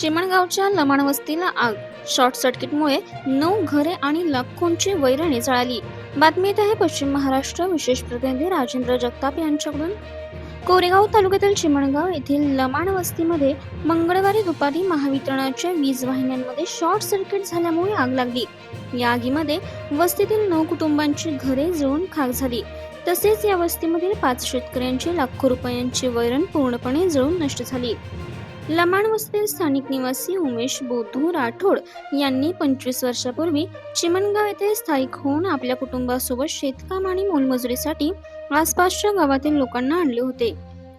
चिमणगावच्या लमाण वस्तीला आग. शॉर्ट सर्किटमुळे नऊ घरे आणि लाखोंची वैरणी जळाली बातमी येत आहे पश्चिम महाराष्ट्र. विशेष प्रतिनिधी राजेंद्र जगताप यांच्याकडून. कोरेगाव तालुक्यातील चिमणगाव येथील लमाण वस्तीमध्ये मंगळवारी दुपारी महावितरणाच्या वीज वाहिन्यांमध्ये शॉर्ट सर्किट झाल्यामुळे आग लागली. या आगीमध्ये वस्तीतील नऊ कुटुंबांची घरे जळून खाक झाली. तसेच या वस्तीमधील पाच शेतकऱ्यांची लाखो रुपयांची वैरण पूर्णपणे जळून नष्ट झाली. लमाण वस्तीतील स्थानिक निवासी उमेश बोधू राठोड यांनी पंचवीस वर्षापूर्वी चिमणगाव येथे स्थायिक होऊन आपल्या कुटुंबासोबत शेतकाम आणि मोलमजुरीसाठी आसपासच्या गावातील लोकांना आणले होते.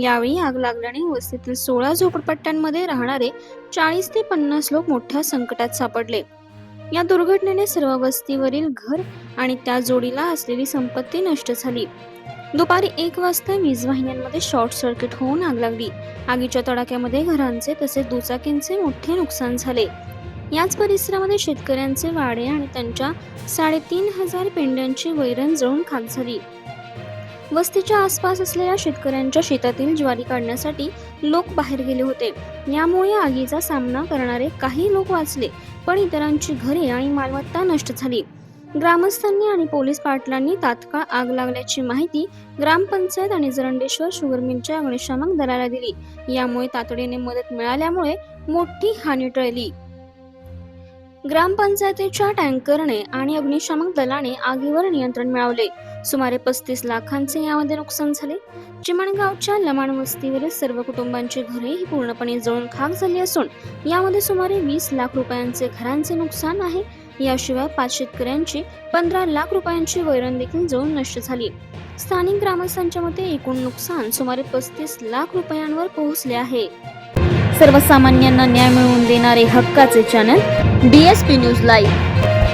यावेळी आग लागल्याने वस्तीतील सोळा झोपडपट्ट्यांमध्ये राहणारे चाळीस ते पन्नास लोक मोठ्या संकटात सापडले. या दुर्घटनेने सर्व वस्तीवरील घर आणि त्या जोडीला असलेली संपत्ती नष्ट झाली. दुपारी एक वाजता वीज वाहिन्यांमध्ये शॉर्ट सर्किट होऊन आग लागली. आगीच्या तडाख्यामध्ये घरांचे तसेच दुचाकींचे मोठे नुकसान झाले. याच परिसरामध्ये शेतकऱ्यांचे वाडे आणि त्यांच्या साडेतीन हजार पेंड्यांची वैरण जळून खाक झाली. वस्तीच्या आसपास असलेल्या शेतकऱ्यांच्या शेतातील ज्वारी काढण्यासाठी लोक बाहेर गेले होते. यामुळे आगीचा सामना करणारे काही लोक वाचले पण इतरांची घरे आणि मालमत्ता नष्ट झाली. ग्रामस्थांनी आणि पोलीस पाटलांनी तात्काळ आग लागल्याची माहिती ग्रामपंचायत आणि जरंडेश्वर शुगर मिलच्या अग्निशामक दलाला दिली. यामुळे तातडीने मदत मिळाल्यामुळे मोठी हानी टळली. ग्रामपंचायतीच्या टँकरने आणि अग्निशामक दलाने आगीवर नियंत्रण मिळवले. सुमारे पस्तीस लाखांचे यामध्ये नुकसान झाले. चिमणगावच्या लमाण वस्तीवरील सर्व कुटुंबांची घरे ही पूर्णपणे जळून खाक झाली असून यामध्ये सुमारे वीस लाख रुपयांचे घरांचे नुकसान आहे. याशिवाय पाच शेतकऱ्यांची पंधरा लाख रुपयांची वैरण देखील जळून नष्ट झाली. स्थानिक ग्रामस्थांच्या मते एकूण नुकसान सुमारे पस्तीस लाख रुपयांवर पोहोचले आहे. सर्वसामान्यांना न्याय मिळवून देणारे हक्काचे चॅनल डीएसपी न्यूज लाईव्ह.